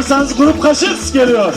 hazırsanız grup Kaşırs geliyor.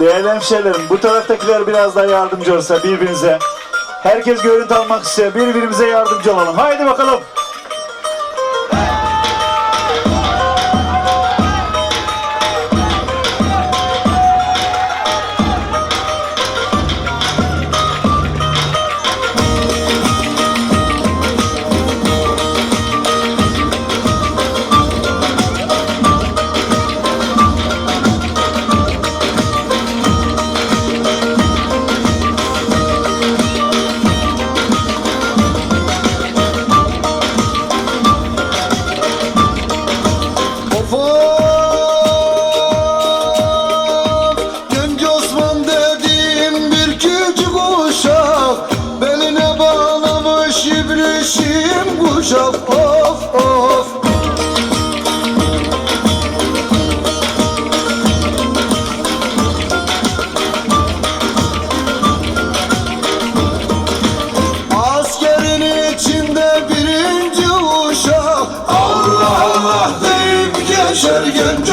Değerli hemşehrilerim bu taraftakiler biraz daha yardımcı olsa birbirinize. Herkes görüntü almak istiyor. Birbirimize yardımcı olalım. Haydi bakalım. Geçer genç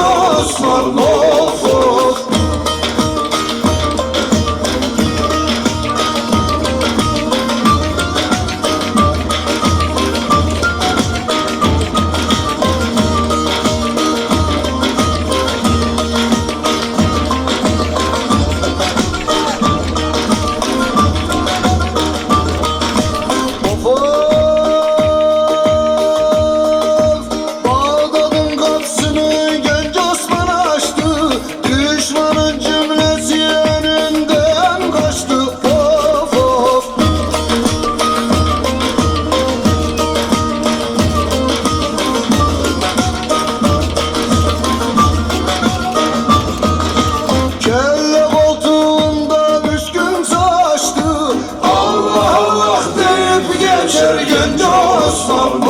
deyip geçer genç Osman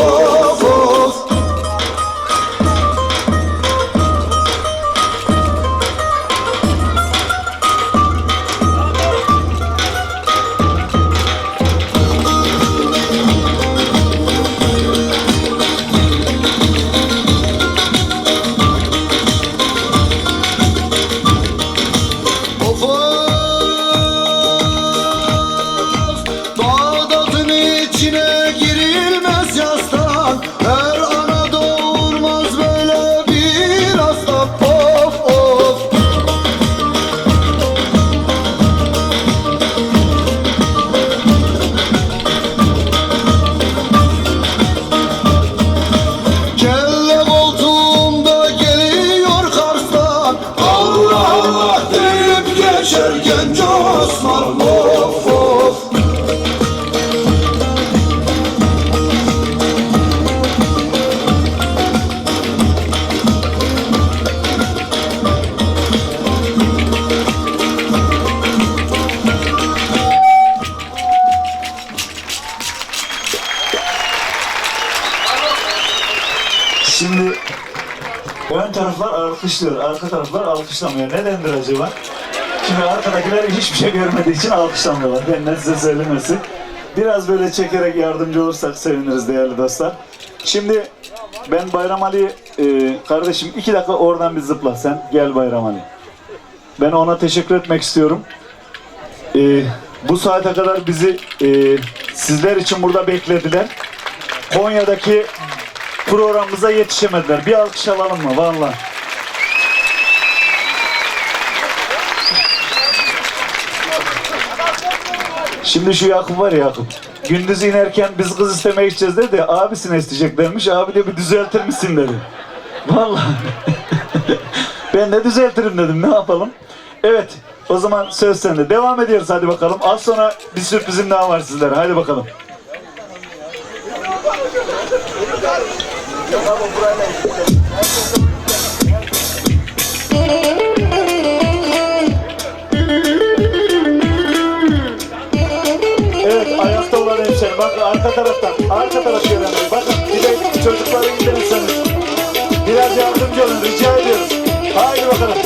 Allah Allah deyip geçer genç Osman Of of. Şimdi ön taraflar alkışlıyor, arka taraflar alkışlamıyor. Nedendir acaba? Şimdi arkadakiler hiçbir şey görmediği için alkışlamıyorlar. Benden size söylemesi. Biraz böyle çekerek yardımcı olursak seviniriz değerli dostlar. Şimdi ben Bayram Ali e, kardeşim iki dakika oradan bir zıpla sen. Gel Bayram Ali. Ben ona teşekkür etmek istiyorum. E, bu saate kadar bizi e, sizler için burada beklediler. Konya'daki programımıza yetişemediler. Bir alkış alalım mı? Vallahi. Şimdi şu Yakup var ya Yakup. Gündüz inerken biz kız istemeye gideceğiz dedi. Abisine isteyeceklermiş. Abi de bir düzeltir misin dedi. Vallahi. Ben de düzeltirim dedim ne yapalım. Evet o zaman söz sende. Devam ediyoruz hadi bakalım. Az sonra bir sürprizim daha var sizlere. Hadi bakalım. Evet ayakta olan hemşerim. Bakın arka taraftan. Arka taraf görenler. Bakın bir de çocukları indirirseniz. Biraz yardımcı olun rica ediyoruz. Haydi bakalım.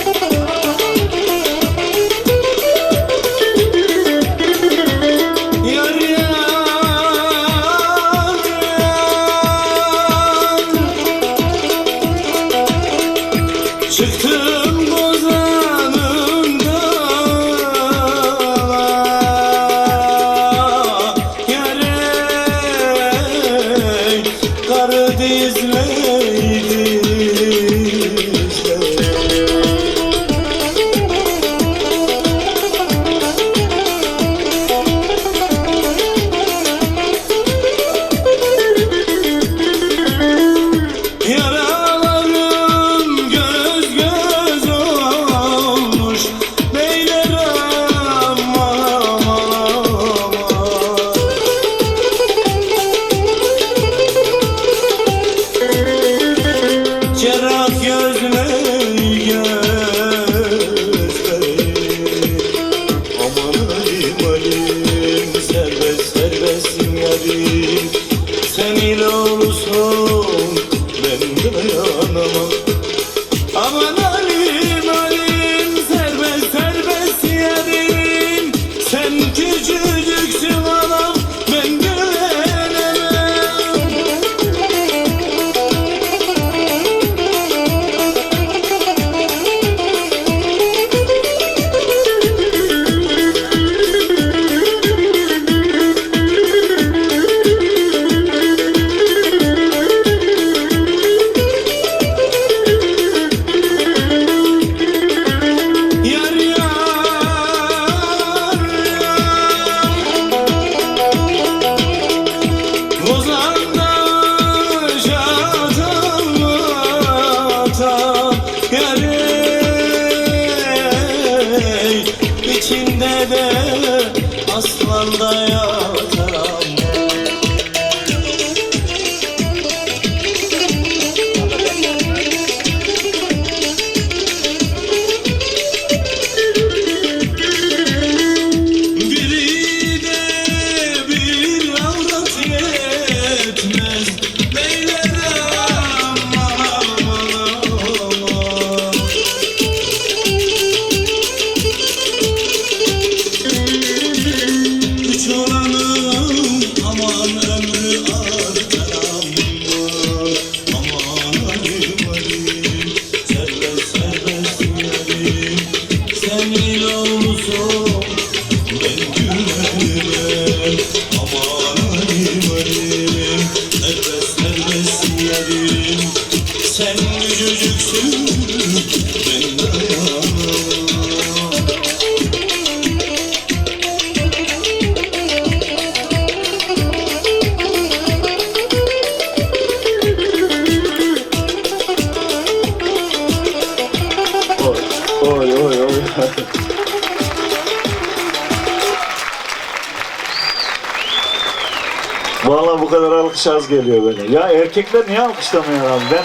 Alkış geliyor böyle. Ya erkekler niye alkışlamıyor abi? Ben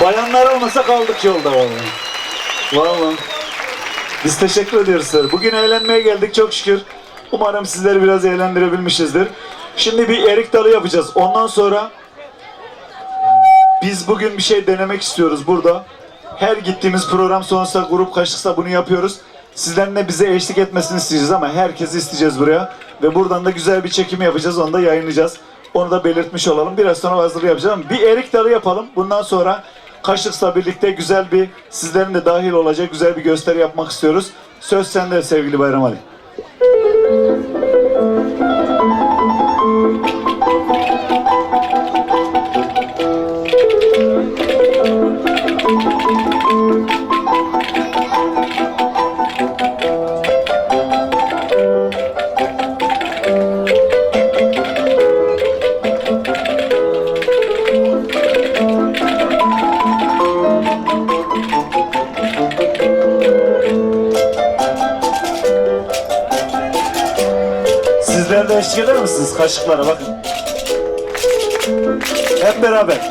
bayanlar olmasa kaldık yolda vallahi. Vallahi. Biz teşekkür ediyoruz size. Bugün eğlenmeye geldik çok şükür. Umarım sizleri biraz eğlendirebilmişizdir. Şimdi bir erik dalı yapacağız. Ondan sonra biz bugün bir şey denemek istiyoruz burada. Her gittiğimiz program sonrasında grup kaçtıksa bunu yapıyoruz. Sizlerin de bize eşlik etmesini isteyeceğiz ama herkesi isteyeceğiz buraya. Ve buradan da güzel bir çekim yapacağız. Onu da yayınlayacağız. Onu da belirtmiş olalım. Biraz sonra hazır yapacağız ama bir erik dalı yapalım. Bundan sonra Kaşık'la birlikte güzel bir, sizlerin de dahil olacak güzel bir gösteri yapmak istiyoruz. Söz sende sevgili Bayram Ali. Eşlik eder misiniz kaşıklara bakın. Hep beraber.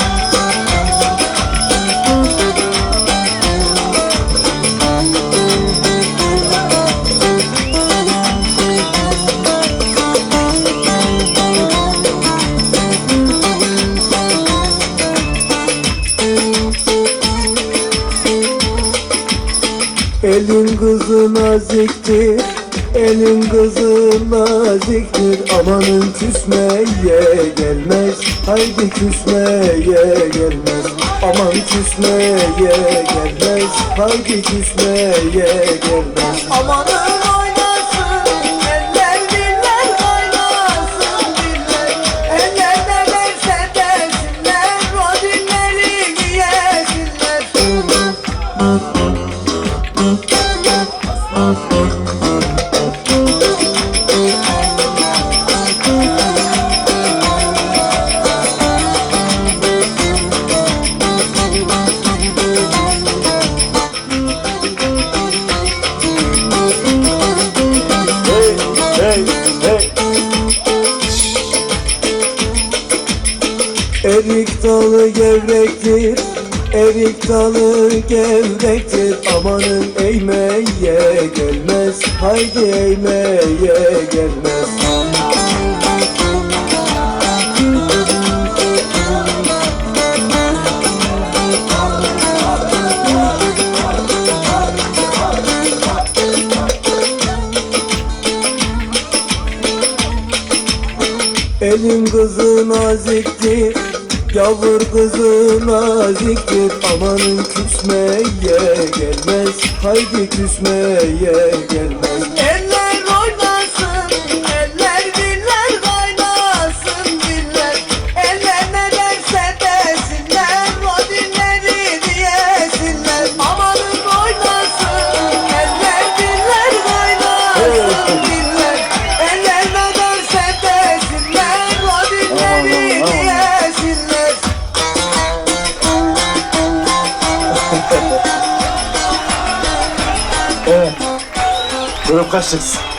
naziktir Amanın küsmeye gelmez. Haydi küsmeye gelmez Aman küsmeye gelmez. Haydi küsmeye gelmez. Amanın Erik dalı gevrektir Amanın eğmeye gelmez. Haydi eğmeye gelmez. Elin kızı naziktir Yavur kızı naziktir Amanın küsmeye gelmez. Haydi küsmeye gelmez Evet. Grup kaç çıksın?